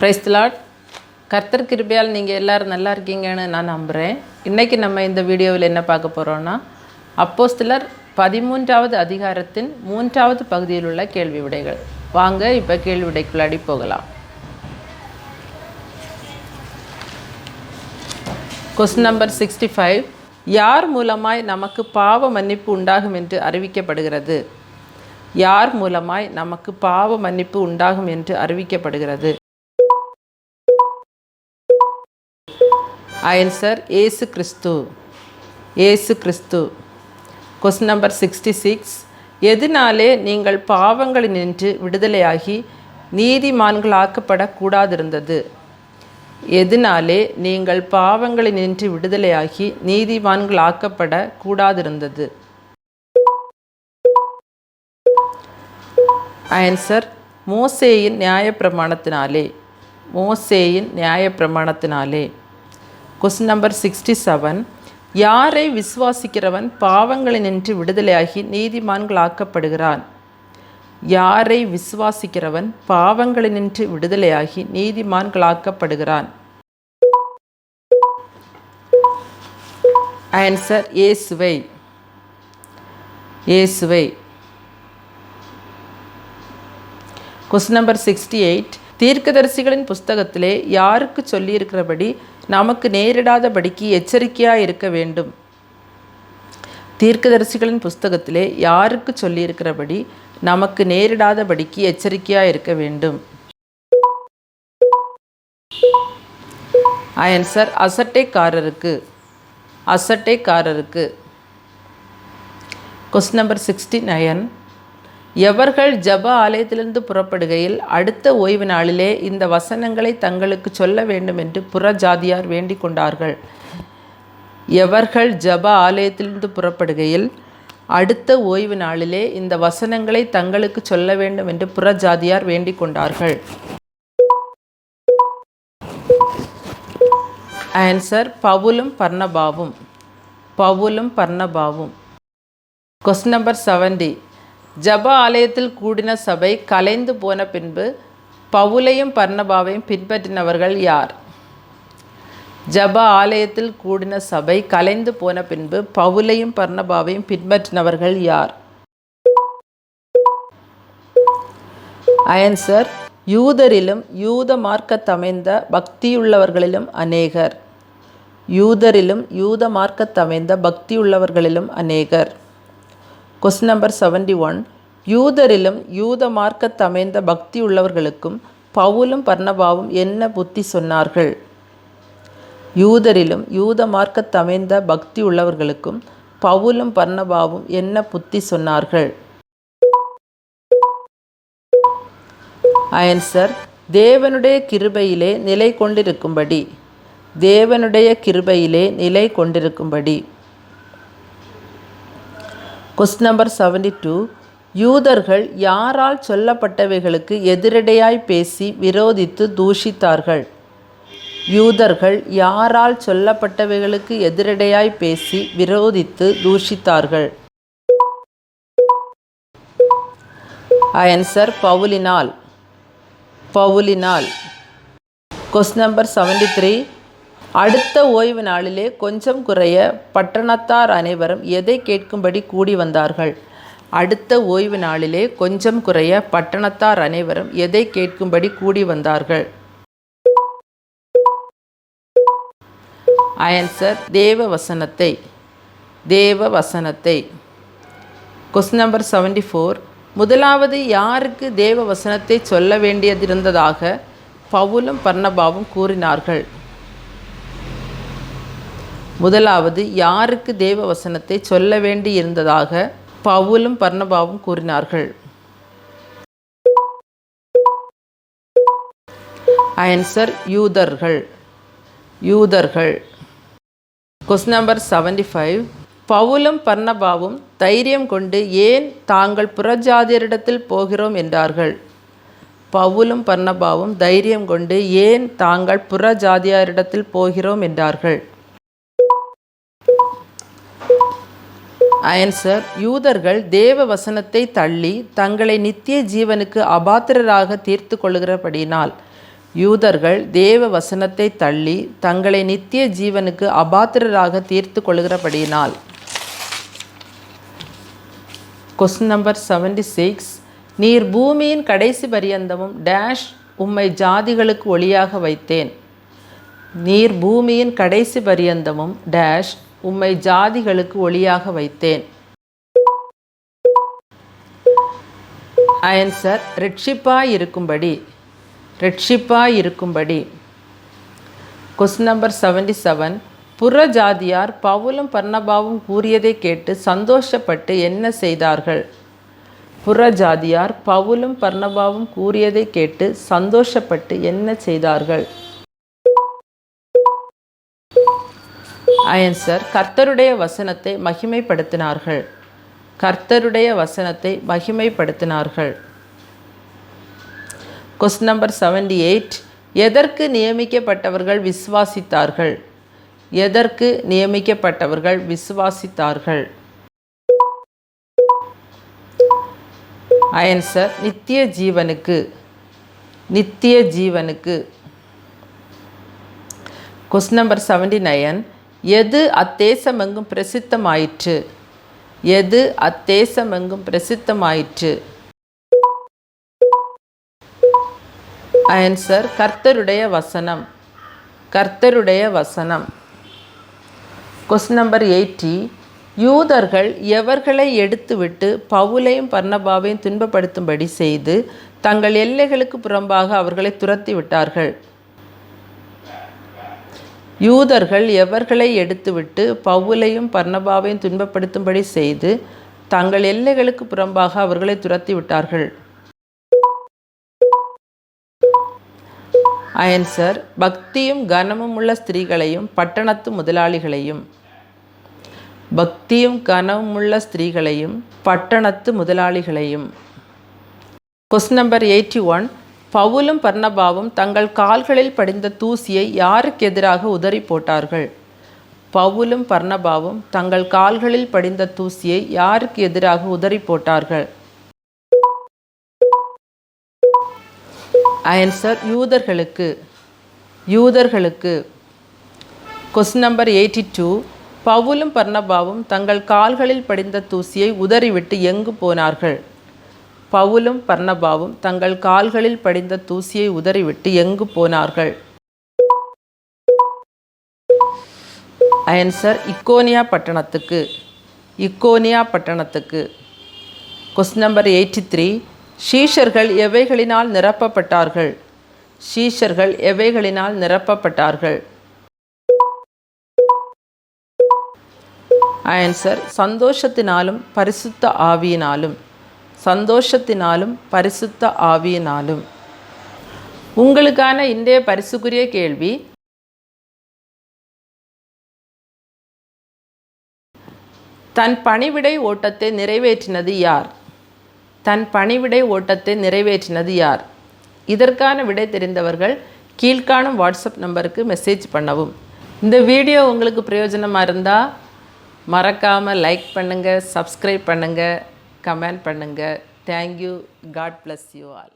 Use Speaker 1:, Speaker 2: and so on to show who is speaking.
Speaker 1: பிரைஸ்லாட் கர்த்தர் கிருபையால் நீங்கள் எல்லாரும் நல்லா இருக்கீங்கன்னு நான் நம்புகிறேன் இன்றைக்கி நம்ம இந்த வீடியோவில் என்ன பார்க்க போகிறோன்னா அப்போஸ்தலர் பதிமூன்றாவது அதிகாரத்தின் மூன்றாவது பகுதியில் உள்ள கேள்வி விடைகள். வாங்க இப்போ கேள்வி விடைக்குள்ளாடி போகலாம். கொஸ்டின் நம்பர் சிக்ஸ்டி ஃபைவ் யார் மூலமாய் நமக்கு பாவ மன்னிப்பு உண்டாகும் என்று அறிவிக்கப்படுகிறது? யார் மூலமாய் நமக்கு பாவ மன்னிப்பு உண்டாகும் என்று அறிவிக்கப்படுகிறது? Answer Yesu Kristhu. Yesu Kristhu. Question number sixty six எதனாலே நீங்கள் பாவங்களினின்று விடுதலையாகி நீதிமான்களாக்கப்படக்கூடாதிருந்தது. எதனாலே நீங்கள் பாவங்களினின்று விடுதலையாகி நீதிமான்களாக்கப்படக்கூடாதிருந்தது. ஆன்சர் மோசேயின் நியாயப்பிரமாணத்தினாலே மோசேயின் நியாயப்பிரமாணத்தினாலே. கொஸ்டின் நம்பர் சிக்ஸ்டி செவன் யாரை விசுவாசிக்கிறவன் பாவங்களினின்று விடுதலையாகி நீதிமான்களாக்கப்படுகிறான்? யாரை விசுவாசிக்கிறவன் பாவங்களினின்று விடுதலையாகி நீதிமான்களாக்கப்படுகிறான்? ஆன்சர் இயேசுவை இயேசுவை கொஸ்டின் நம்பர் சிக்ஸ்டி எயிட் தீர்க்கதரிசிகளின் புஸ்தகத்திலே யாருக்கு சொல்லியிருக்கிறபடி நமக்கு நேரிடாதபடிக்கு எச்சரிக்கையாக இருக்க வேண்டும். தீர்க்கதரிசிகளின் புஸ்தகத்திலே யாருக்கு சொல்லியிருக்கிறபடி நமக்கு நேரிடாதபடிக்கு எச்சரிக்கையாக இருக்க வேண்டும். ஆன்சர் அசட்டைக்காரருக்கு அசட்டைக்காரருக்கு. கொஸ்டின் நம்பர் சிக்ஸ்டி நயன் எவர்கள் ஜப ஆலயத்திலிருந்து புறப்படுகையில் அடுத்த ஓய்வு நாளிலே இந்த வசனங்களை தங்களுக்கு சொல்ல வேண்டும் என்று புறஜாதியார் வேண்டிக் கொண்டார்கள். எவர்கள் ஜப ஆலயத்திலிருந்து புறப்படுகையில் அடுத்த ஓய்வு நாளிலே இந்த வசனங்களை தங்களுக்கு சொல்ல வேண்டும் என்று புற ஜாதியார் வேண்டிக் கொண்டார்கள். ஆன்சர் பவுலும் பர்ணபாவும். பவுலும் பர்ணபாவும். கொஸ்டின் நம்பர் செவன்டி ஜப ஆலயத்தில் கூடின சபை கலைந்து போன பின்பு பவுலையும் பர்ணபாவையும் பின்பற்றினவர்கள் யார்? ஜப ஆலயத்தில் கூடின சபை கலைந்து போன பின்பு பவுலையும் பர்ணபாவையும் பின்பற்றினவர்கள் யார்? ஆன்சர் யூதரிலும் யூத மார்க்கத்தமைந்த பக்தியுள்ளவர்களிலும் அநேகர். யூதரிலும் யூத மார்க்கத்தமைந்த பக்தியுள்ளவர்களிலும் அநேகர். கொஸ்டின் நம்பர் செவன்டி ஒன் யூதரிலும் யூத மார்க்கத்தமைந்த பக்தி உள்ளவர்களுக்கும் பவுலும் பர்ணபாவும் என்ன புத்தி சொன்னார்கள்? யூதரிலும் யூத மார்க்கத்தமைந்த பக்தி உள்ளவர்களுக்கும் பவுலும் பர்ணபாவும் என்ன புத்தி சொன்னார்கள்? ஆன்சர் தேவனுடைய கிருபையிலே நிலை கொண்டிருக்கும்படி. தேவனுடைய கிருபையிலே நிலை கொண்டிருக்கும்படி. கொஸ்டின் நம்பர் செவன்டி டூ யூதர்கள் யாரால் சொல்லப்பட்டவைகளுக்கு எதிரடையாய் பேசி விரோதித்து தூஷித்தார்கள்? யூதர்கள் யாரால் சொல்லப்பட்டவைகளுக்கு எதிரடையாய் பேசி விரோதித்து தூஷித்தார்கள்? ஆன்சர் பவுலினால். பவுலினால். கொஸ்டின் நம்பர் செவன்டி த்ரீ அடுத்த ஓய்வு நாளிலே கொஞ்சம் குறைய பட்டணத்தார் அனைவரும் எதை கேட்கும்படி கூடி வந்தார்கள்? அடுத்த ஓய்வு நாளிலே கொஞ்சம் குறைய பட்டணத்தார் அனைவரும் எதை கேட்கும்படி கூடி வந்தார்கள்? ஆன்சர் தேவ வசனத்தை தேவ வசனத்தை கொஸ்டின் நம்பர் செவன்டி ஃபோர் முதலாவது யாருக்கு தேவ வசனத்தை சொல்ல வேண்டியதிருந்ததாக பவுலும் பர்ணபாவும் கூறினார்கள். முதலாவது யாருக்கு தேவ வசனத்தை சொல்ல வேண்டி இருந்ததாக பவுலும் பர்ணபாவும் கூறினார்கள். ஆன்சர் யூதர்கள். யூதர்கள். கொஸ்டின் நம்பர் செவன்டி ஃபைவ் பவுலும் பர்ணபாவும் தைரியம் கொண்டு ஏன் தாங்கள் புறஜாதியரிடத்தில் போகிறோம் என்றார்கள். பவுலும் பர்ணபாவும் தைரியம் கொண்டு ஏன் தாங்கள் புறஜாதியாரிடத்தில் போகிறோம் என்றார்கள். ஆன்சர் யூதர்கள் தேவ வசனத்தை தள்ளி தங்களை நித்திய ஜீவனுக்கு அபாத்திரராக தீர்த்து கொள்கிறபடினால் யூதர்கள் தேவ வசனத்தை தள்ளி தங்களை நித்திய ஜீவனுக்கு அபாத்திரராக தீர்த்து கொள்கிறபடினால் கொஸ்டின் நம்பர் செவன்டி சிக்ஸ் நீர் பூமியின் கடைசி பரியந்தமும் டேஷ் உம்மை ஜாதிகளுக்கு ஒளியாக வைத்தேன். நீர் பூமியின் கடைசி பரியந்தமும் டேஷ் உம்மை ஜாதிகளுக்கு ஒளியாக வைத்தேன். ஆன்சர் ரிட்ஷிப்பாய் இருக்கும்படி ரிட்ஷிப்பாய் இருக்கும்படி கொஸ்டின் நம்பர் செவன்டி செவன் புற ஜாதியார் பவுலும் பர்ணபாவும் கூறியதை கேட்டு சந்தோஷப்பட்டு என்ன செய்தார்கள்? புற ஜாதியார் பவுலும் பர்ணபாவும் கூறியதை கேட்டு சந்தோஷப்பட்டு என்ன செய்தார்கள்? அயன்சர் கர்த்தருடைய வசனத்தை மகிமைப்படுத்தினார்கள். கர்த்தருடைய வசனத்தை மகிமைப்படுத்தினார்கள். கொஸ்டின் நம்பர் செவன்டி எயிட் எதற்கு நியமிக்கப்பட்டவர்கள் விசுவாசித்தார்கள்? எதற்கு நியமிக்கப்பட்டவர்கள் விசுவாசித்தார்கள்? ஆன்சர் நித்திய ஜீவனுக்கு நித்திய ஜீவனுக்கு. கொஸ்டின் நம்பர் செவன்டி நயன் எது அத்தேசமெங்கும் பிரசித்தமாயிற்று? எது அத்தேசமெங்கும் பிரசித்தமாயிற்று? ஆன்சர் கர்த்தருடைய வசனம். கர்த்தருடைய வசனம். கொஸ்டின் நம்பர் எயிட்டி யூதர்கள் எவர்களை எடுத்துவிட்டு பவுலையும் பர்ணபாவையும் துன்பப்படுத்தும்படி செய்து தங்கள் எல்லைகளுக்கு புறம்பாக அவர்களை துரத்தி விட்டார்கள் யூதர்கள் எவர்களை எடுத்துவிட்டு பவுலையும் பர்ணபாவையும் துன்பப்படுத்தும்படி செய்து தங்கள் எல்லைகளுக்கு புறம்பாக அவர்களை துரத்தி விட்டார்கள். அயன்சர் பக்தியும் கனமும் உள்ள ஸ்திரீகளையும் பட்டணத்து முதலாளிகளையும். பக்தியும் கனமும் உள்ள ஸ்திரீகளையும் பட்டணத்து முதலாளிகளையும். கொஸ்டின் நம்பர் எயிட்டி ஒன் பவுலும் பர்ணபாவும் தங்கள் கால்களில் படிந்த தூசியை யாருக்கு எதிராக உதறி போட்டார்கள்? பவுலும் பர்ணபாவும் தங்கள் கால்களில் படிந்த தூசியை யாருக்கு எதிராக உதறி போட்டார்கள்? ஆன்சர் யூதர்களுக்கு. யூதர்களுக்கு. கொஸ்டின் நம்பர் எயிட்டி டூ பவுலும் பர்ணபாவும் தங்கள் கால்களில் படிந்த தூசியை உதறிவிட்டு எங்கு போனார்கள்? பவுலும் பர்ணபாவும் தங்கள் கால்களில் படிந்த தூசியை உதறிவிட்டு எங்கு போனார்கள்? ஆன்சர் இக்கோனியா பட்டணத்துக்கு. இக்கோனியா பட்டணத்துக்கு. கொஸ்டின் நம்பர் எயிட்டி த்ரீ ஷீஷர்கள் எவைகளினால் நிரப்பப்பட்டார்கள்? ஷீஷர்கள் எவைகளினால் நிரப்பப்பட்டார்கள்? ஆன்சர் சந்தோஷத்தினாலும் பரிசுத்த ஆவியினாலும். சந்தோஷத்தினாலும் பரிசுத்த ஆவியினாலும். உங்களுக்கான இன்றைய பரிசுக்குரிய கேள்வி தன் பணிவிடை ஓட்டத்தை நிறைவேற்றினது யார்? தன் பணிவிடை ஓட்டத்தை நிறைவேற்றினது யார்? இதற்கான விடை தெரிந்தவர்கள் கீழ்காணும் வாட்ஸ்அப் நம்பருக்கு மெசேஜ் பண்ணவும். இந்த வீடியோ உங்களுக்கு பிரயோஜனமாக இருந்தால் மறக்காமல் லைக் பண்ணுங்கள் சப்ஸ்கிரைப் பண்ணுங்கள் கமெண்ட் பண்ணுங்கள் thank you God bless you all